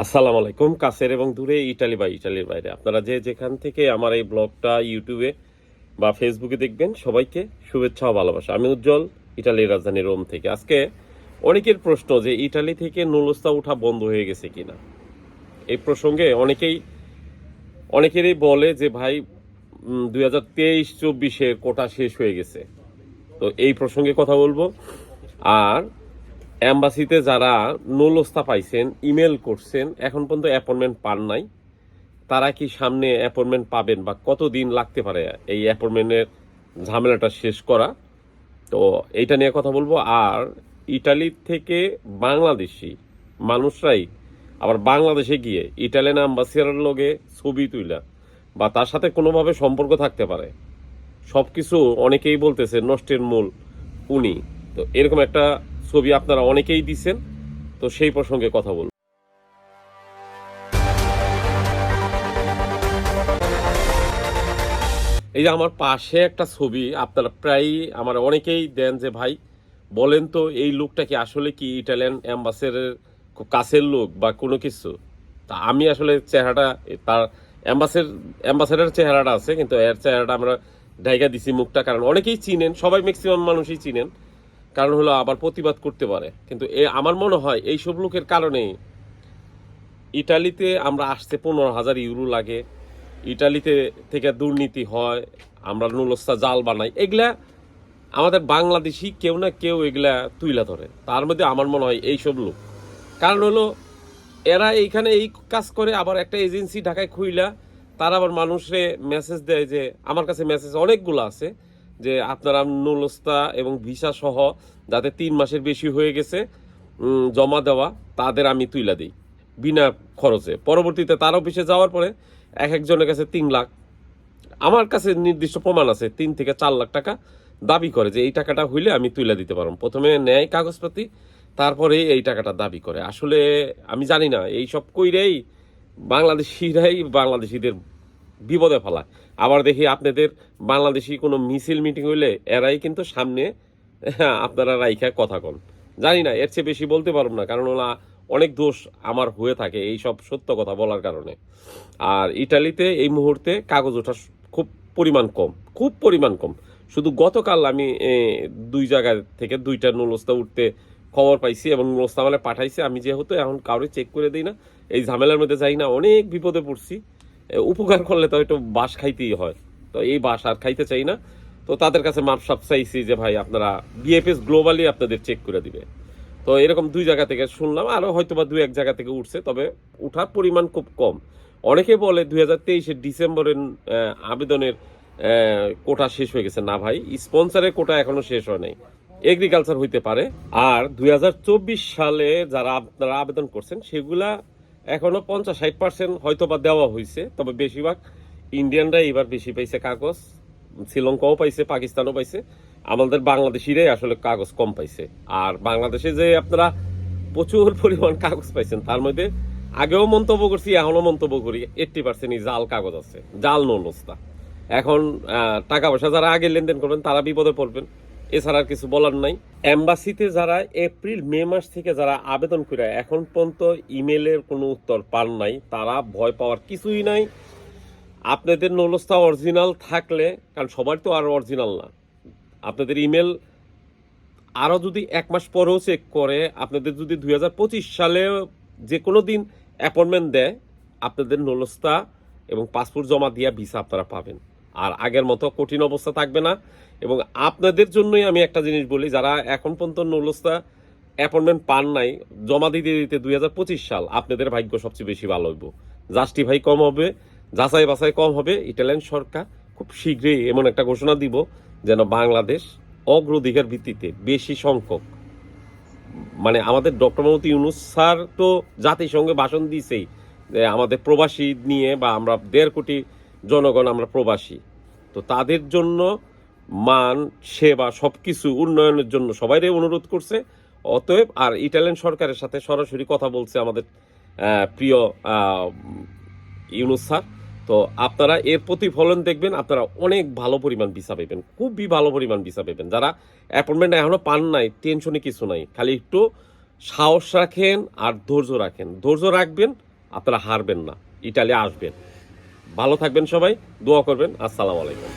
আসসালামু আলাইকুম, কাছের এবং দূরে ইটালি বা ইটালির বাইরে। আপনারা যে যেখান থেকে আমার এই ব্লগটা, ইউটিউবে বা ফেসবুকে দেখবেন, সবাইকে শুভেচ্ছা ও ভালোবাসা। আমি উজ্জ্বল, ইটালির রাজধানী রোম থেকে। আজকে অনেকের প্রশ্ন যে, ইটালি থেকে নুলস্তা উঠা বন্ধ হয়ে গেছে কিনা? এই প্রসঙ্গে অনেকেই, অনেকেরই বলে যে, ভাই দুই হাজার তেইশ চব্বিশে কোটা শেষ হয়ে গেছে। তো এই প্রসঙ্গে কথা বলব। আর অ্যাম্বাসিতে যারা নলস্তা পাইছেন, ইমেল করছেন, এখন পর্যন্ত অ্যাপয়েন্টমেন্ট পান নাই। তারা কি সামনে অ্যাপয়েন্টমেন্ট পাবেন বা কত দিন লাগতে পারে এই অ্যাপয়েন্টমেন্টের ঝামেলাটা শেষ করা? তো এইটা নিয়ে কথা বলব। আর ইটালি থেকে বাংলাদেশি মানুষরাই আবার বাংলাদেশে গিয়ে ইটালিয়ান অ্যাম্বাসিডারের লগে ছবি তুইলা বা তার সাথে কোনোভাবে সম্পর্ক থাকতে পারে সব কিছু অনেকেই বলতেছে নষ্টের মূল উনি। তো এরকম একটা ছবি আপনারা অনেকেই দিছেন, তো সেই প্রসঙ্গে কথা বলব। এই যে আমার পাশে একটা ছবি, আপনারা প্রায়ই আমার অনেকেই দেন যে, ভাই, বলেন তো, এই লোকটা কি আসলে কি ইটালিয়ান অ্যাম্বাসেডারের কাছের লোক বা কোনো কিছু? তা আমি আসলে চেহারাটা, তার অ্যাম্বাসের অ্যাম্বাসেডার চেহারাটা আছে, কিন্তু এর চেহারাটা আমরা ঢাইকা দিছি মুখটা, কারণ অনেকেই চিনেন, সবাই ম্যাক্সিমাম মানুষই চিনেন। কারণ হলো আবার প্রতিবাদ করতে পারে। কিন্তু এ আমার মনে হয় এইসব লোকের কারণেই ইটালিতে আমরা আসতে পনেরো হাজার ইউরো লাগে। ইটালিতে থেকে দুর্নীতি হয়, আমরা নুলস্তা জাল বানাই। এগুলা আমাদের বাংলাদেশি কেউ না কেউ এগুলা তুইলা ধরে। তার মধ্যে আমার মনে হয় এইসব লোক। কারণ হলো এরা এইখানে এই কাজ করে, আবার একটা এজেন্সি ঢাকায় খুইলা, তারা আবার মানুষে মেসেজ দেয় যে, আমার কাছে মেসেজ অনেকগুলো আছে। যে আপনারা নুলস্তা এবং ভিসা সহ যাতে তিন মাসের বেশি হয়ে গেছে জমা দেওয়া, তাদের আমি তুইলা দিই, বিনা খরচে। পরবর্তীতে তার অফিসে যাওয়ার পরে এক একজনের কাছে তিন লাখ। আমার কাছে নির্দিষ্ট প্রমাণ আছে, তিন থেকে চার লাখ টাকা দাবি করে যে এই টাকাটা হইলে আমি তুলে দিতে পারব। প্রথমে নেয় কাগজপাতি, তারপরে এই টাকাটা দাবি করে। আসলে আমি জানি না এই সব কইরেই বাংলাদেশিরাই বাংলাদেশিদের বিপদে ফেলায় আবার দেখি আপনাদের বাংলাদেশি কোনো মিছিল মিটিং হইলে এরাই কিন্তু সামনে হ্যাঁ, আপনারা রাইখা কথা কন। জানি না এর চেয়ে বেশি বলতে পারব না কারণ ওলা অনেক দোষ আমার হয়ে থাকে এই সব সত্য কথা বলার কারণে। আর ইটালিতে এই মুহূর্তে কাগজ ওঠা খুব পরিমাণ কম খুব পরিমাণ কম। শুধু গতকাল আমি দুই জায়গা থেকে দুইটা নুলস্তা উঠতে খবর পাইছি এবং নুলস্তা মানে পাঠাইছে। আমি যেহেতু এখন কাউরে চেক করে দিই না এই ঝামেলার মধ্যে যাই না অনেক বিপদে পড়ছি। উপকার করলে তো একটু বাস খাইতেই হয়। তো এই বাস আর খাইতে চাই না। তো তাদের কাছে মাপসাপ চাইছি যে, ভাই, আপনারা বিএফএস গ্লোবালি আপনাদের চেক করে দিবে। তো এরকম দুই জায়গা থেকে শুনলাম আরও হয়তো বা দুই এক জায়গা থেকে উঠছে, তবে উঠার পরিমাণ খুব কম। অনেকে বলে দুই হাজার তেইশের ডিসেম্বরের আবেদনের কোটা শেষ হয়ে গেছে। না ভাই, স্পন্সারের কোটা এখনও শেষ হয় নাই। এগ্রিকালচার হইতে পারে। আর দুই হাজার চব্বিশ সালে যারা আপনারা আবেদন করছেন, সেগুলা এখনও পঞ্চাশ ষাট পার্সেন্ট হয়তো বা দেওয়া হয়েছে তবে বেশিরভাগ ইন্ডিয়ানরা এবার বেশি পাইছে কাগজ, শ্রীলঙ্কাও পাইছে, পাকিস্তানও পাইছে। আমাদের বাংলাদেশিরাই আসলে কাগজ কম পাইছে। আর বাংলাদেশে যে আপনারা প্রচুর পরিমাণ কাগজ পাইছেন, তার মধ্যে আগেও মন্তব্য করছি, এখনও মন্তব্য করি এইট্টি পার্সেন্টই জাল কাগজ আছে, জাল নলস্তা এখন টাকা পয়সা যারা আগে লেনদেন করবেন, তারা বিপদে পড়বেন। এছাড়া আর কিছু বলার নাই। এম্বাসিতে যারা এপ্রিল মে মাস থেকে যারা আবেদন করে, এখন পর্যন্ত ইমেলের কোনো উত্তর পান নাই। তারা ভয় পাওয়ার কিছুই নাই। আপনাদের নলস্তা অরিজিনাল থাকলে, কারণ সবার তো আর অরিজিনাল না। আপনাদের ইমেল আরও যদি এক মাস পরেও চেক করে, আপনাদের যদি দুই হাজার পঁচিশ সালে যে কোনো দিন অ্যাপয়েন্টমেন্ট দেয়, আপনাদের নলস্তা এবং পাসপোর্ট জমা দিয়া ভিসা আপনারা পাবেন। আর আগের মতো কঠিন অবস্থা থাকবে না। এবং আপনাদের জন্যই আমি একটা জিনিস বলি, যারা এখন পর্যন্ত নলস্তা অ্যাপয়েন্টমেন্ট পান নাই, জমা দিতে দিতে দুই হাজার পঁচিশ সাল আপনাদের ভাগ্য সবচেয়ে বেশি ভালো হইব। জাস্টিফাই কম হবে, যাচাই বাছাই কম হবে, ইটালিয়ান সরকার খুব শীঘ্রই এমন একটা ঘোষণা দিব যেন বাংলাদেশ অগ্রাধিকার ভিত্তিতে বেশি সংখ্যক মানে আমাদের ডক্টর মোহাম্মদ ইউনুস স্যার তো জাতিসংঘে ভাষণ দিয়েছেই যে আমাদের প্রবাসী নিয়ে বা আমরা দেড় কোটি জনগণ আমরা প্রবাসী। তো তাদের জন্য মান, সেবা সব কিছু উন্নয়নের জন্য সবাইরে অনুরোধ করছে। অতএব, আর ইটালিয়ান সরকারের সাথে সরাসরি কথা বলছে আমাদের প্রিয় ইউনুস স্যার। তো আপনারা এর প্রতিফলন দেখবেন, আপনারা অনেক ভালো পরিমাণ ভিসা পেবেন, খুবই ভালো পরিমাণ ভিসা পেবেন। যারা অ্যাপয়েন্টমেন্ট এখনও পান নাই টেনশনে কিছু নাই, খালি একটু সাহস রাখেন আর ধৈর্য রাখেন। ধৈর্য রাখবেন, আপনারা হারবেন না, ইটালি আসবেন। ভালো থাকবেন সবাই দোয়া করবেন। আসসালামু আলাইকুম।